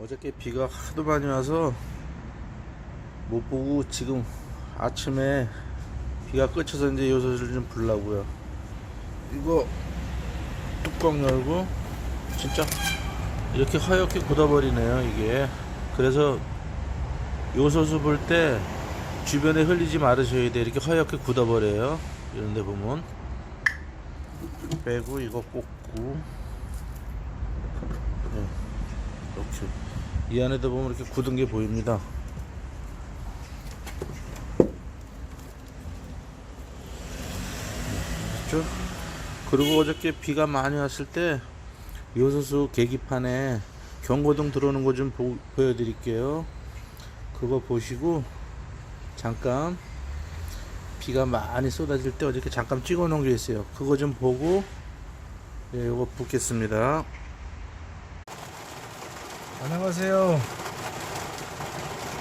어저께 비가 하도 많이 와서 못 보고 지금 아침에 비가 그쳐서 이제 요소를 좀 불라고요. 이거 뚜껑 열고 진짜 이렇게 하얗게 굳어버리네요 이게. 그래서 요소수 볼 때 주변에 흘리지 말으셔야 돼. 이렇게 하얗게 굳어버려요. 이런데 보면 빼고 이거 꽂고 네, 이렇게 이 안에도 보면 이렇게 굳은 게 보입니다. 그렇죠? 그리고 어저께 비가 많이 왔을 때 요소수 계기판에 경고등 들어오는 거 좀 보여드릴게요. 그거 보시고 잠깐 비가 많이 쏟아질 때 어저께 잠깐 찍어 놓은 게 있어요. 그거 좀 보고 예, 요거 붓겠습니다. 안녕하세요.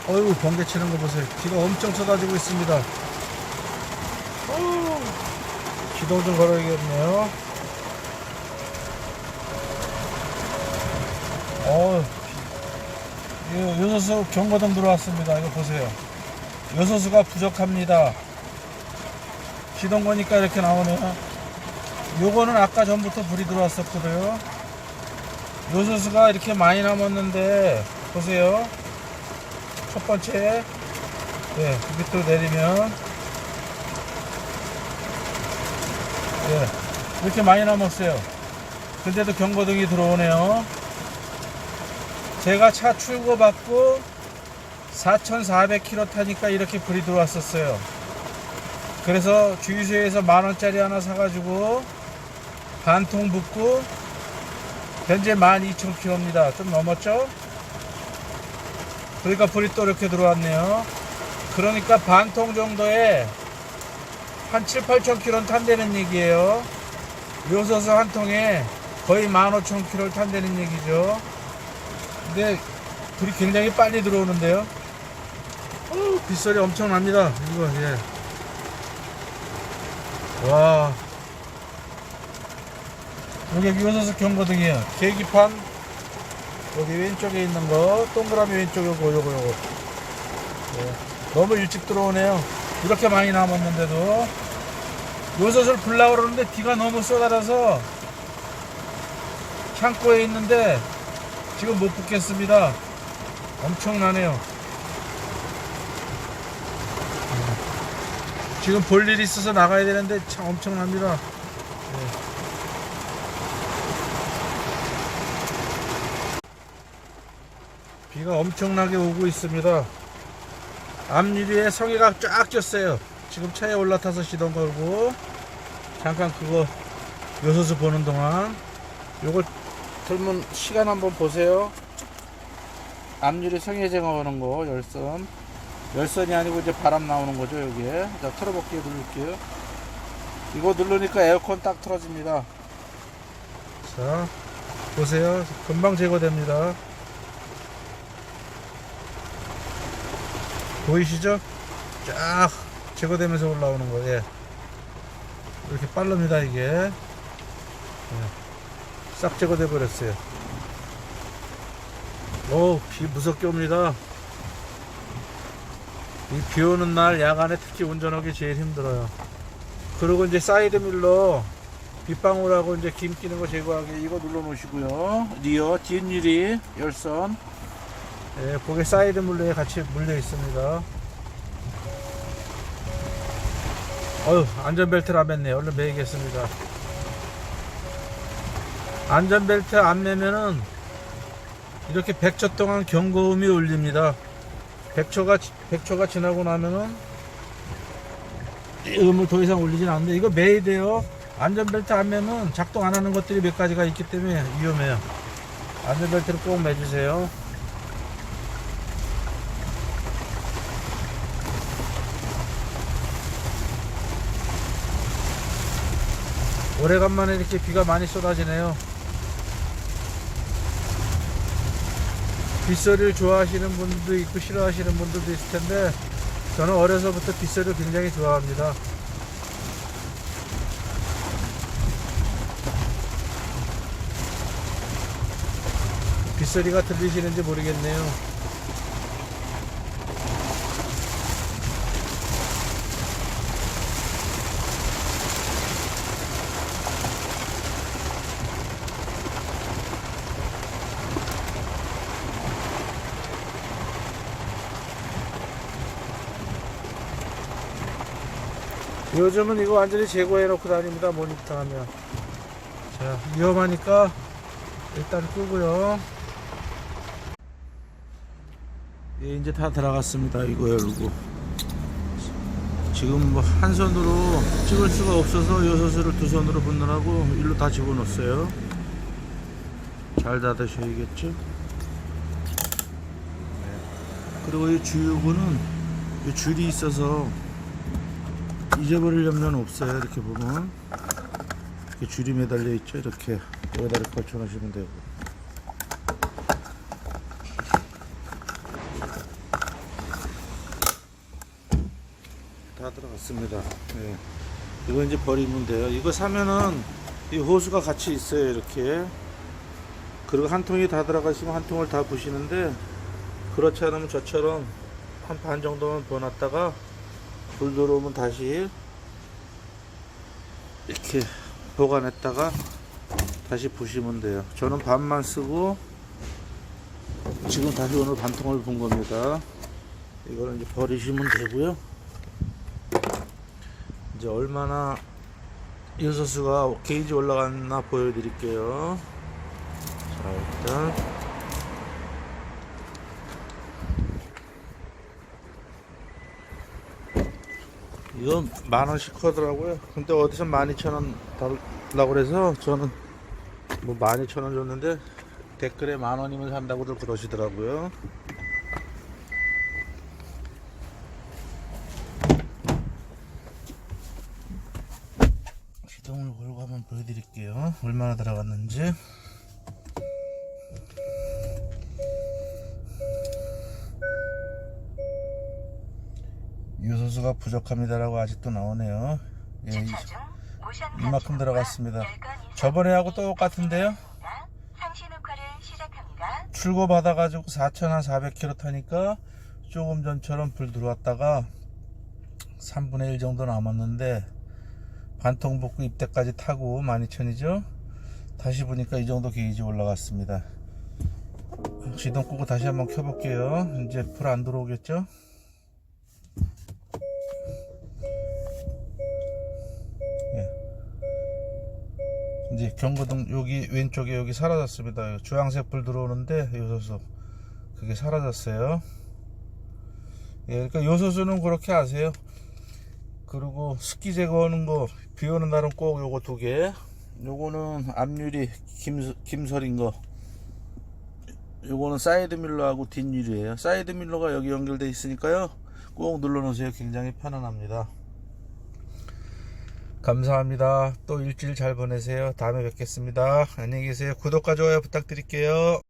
어이구 번개 치는 거 보세요. 비가 엄청 쏟아지고 있습니다. 어우, 기도 좀 걸어야겠네요. 어, 요소수 경고등 들어왔습니다. 이거 보세요. 요소수가 부족합니다. 시동 거니까 이렇게 나오네요. 요거는 아까 전부터 불이 들어왔었거든요. 요소수가 이렇게 많이 남았는데 보세요. 첫 번째 예, 밑으로 내리면 예, 이렇게 많이 남았어요. 근데도 경고등이 들어오네요. 제가 차 출고 받고 4,400km 타니까 이렇게 불이 들어왔었어요. 그래서 주유소에서 만 원짜리 하나 사가지고 반통 붓고 현재 12,000km입니다. 좀 넘었죠? 그러니까 불이 또 이렇게 들어왔네요. 그러니까 반통 정도에 한 7, 8,000km 탄다는 얘기예요. 요소수 한 통에 거의 15,000km를 탄다는 얘기죠. 근데 불이 굉장히 빨리 들어오는데요. 어, 빗소리 엄청 납니다. 이거, 예. 와. 여기 요소수 경고등이에요. 계기판 여기 왼쪽에 있는 거 동그라미 왼쪽 요거 요거 요거 예. 너무 일찍 들어오네요. 이렇게 많이 남았는데도 요소수를 불라고 그러는데 비가 너무 쏟아져서 창고에 있는데 지금 못 붙겠습니다. 엄청나네요. 지금 볼 일이 있어서 나가야 되는데 참 엄청납니다. 예. 비가 엄청나게 오고 있습니다. 앞유리에 성에가 쫙 꼈어요. 지금 차에 올라타서 시동 걸고 잠깐 그거 요소수 보는 동안 요거 들면 시간 한번 보세요. 앞유리 성에 제거하는 거 열선 열선이 아니고 이제 바람 나오는 거죠 여기에 자 틀어볼게요 누를게요 이거 누르니까 에어컨 딱 틀어집니다 자 보세요 금방 제거됩니다 보이시죠 쫙 제거되면서 올라오는 거예요 이렇게 빠릅니다 이게 예. 싹 제거돼 버렸어요 오 비 무섭게 옵니다 이 비 오는 날 야간에 특히 운전하기 제일 힘들어요. 그리고 이제 사이드 밀러 빗방울하고 이제 김 끼는 거 제거하기 이거 눌러 놓으시고요. 리어 뒷유리 열선 예, 그게 사이드 물레에 같이 물려 있습니다. 어휴 안전벨트를 안 맸네. 얼른 매겠습니다. 안전벨트 안 매면은 이렇게 100초 동안 경고음이 울립니다. 100초가 100초가 지나고 나면은 이 음을 더 이상 울리진 않는데 이거 매야 돼요. 안전벨트 안 매면 작동 안 하는 것들이 몇 가지가 있기 때문에 위험해요. 안전벨트를 꼭 매주세요. 오래간만에 이렇게 비가 많이 쏟아지네요. 빗소리를 좋아하시는 분도 있고 싫어하시는 분들도 있을 텐데 저는 어려서부터 빗소리를 굉장히 좋아합니다. 빗소리가 들리시는지 모르겠네요. 요즘은 이거 완전히 제거해 놓고 다닙니다 모니터 하면. 자 위험하니까 일단 끄고요. 예, 이제 다 들어갔습니다 이거 열고. 지금 뭐 한 손으로 찍을 수가 없어서 요소수를 두 손으로 붙느라고 일로 다 집어넣었어요. 잘 닫으셔야겠죠? 네. 그리고 이 주유구는 이 줄이 있어서 잊어버릴 염려는 없어요 이렇게 보면. 이렇게 줄이 매달려 있죠? 이렇게 여기다 이렇게 걸쳐 놓으시면 되고. 다 들어갔습니다. 예. 이거 이제 버리면 돼요. 이거 사면은 이 호수가 같이 있어요 이렇게. 그리고 한 통이 다 들어가시면 한 통을 다 부시는데 그렇지 않으면 저처럼 한 반 정도만 부어놨다가 불 들어오면 다시 이렇게 보관했다가 다시 부시면 돼요. 저는 반만 쓰고 지금 다시 오늘 반통을 본 겁니다. 이거는 이제 버리시면 되고요. 이제 얼마나 요소수가 게이지 올라갔나 보여드릴게요. 자 일단 이건 만 원씩 하더라고요. 근데 어디서 만 이천 원 달라고 그래서 저는 뭐만 이천 원 줬는데 댓글에 만 원이면 산다고들 그러시더라고요. 시동을 걸고 한번 보여드릴게요. 얼마나 들어갔는지. 유소수가 부족합니다라고 아직도 나오네요. 예, 이- 이만큼 들어갔습니다. 저번에 하고 똑같은데요. 출고 받아가지고 4,400km 타니까 조금 전처럼 불 들어왔다가 3분의 1 정도 남았는데 반통 복구 입대까지 타고 12,000이죠. 다시 보니까 이 정도 게이지 올라갔습니다. 시동 끄고 다시 한번 켜볼게요. 이제 불 안 들어오겠죠? 이제 경고등 여기 왼쪽에 여기 사라졌습니다. 주황색 불 들어오는데 요소수 그게 사라졌어요. 예, 그러니까 요소수는 그렇게 하세요. 그리고 습기 제거하는 거 비 오는 날은 꼭 요거 두 개. 요거는 앞유리 김 김설인 거. 요거는 사이드 밀러하고 뒷유리예요. 사이드 밀러가 여기 연결돼 있으니까요. 꼭 눌러 놓으세요. 굉장히 편안합니다. 감사합니다. 또 일주일 잘 보내세요. 다음에 뵙겠습니다. 안녕히 계세요. 구독과 좋아요 부탁드릴게요.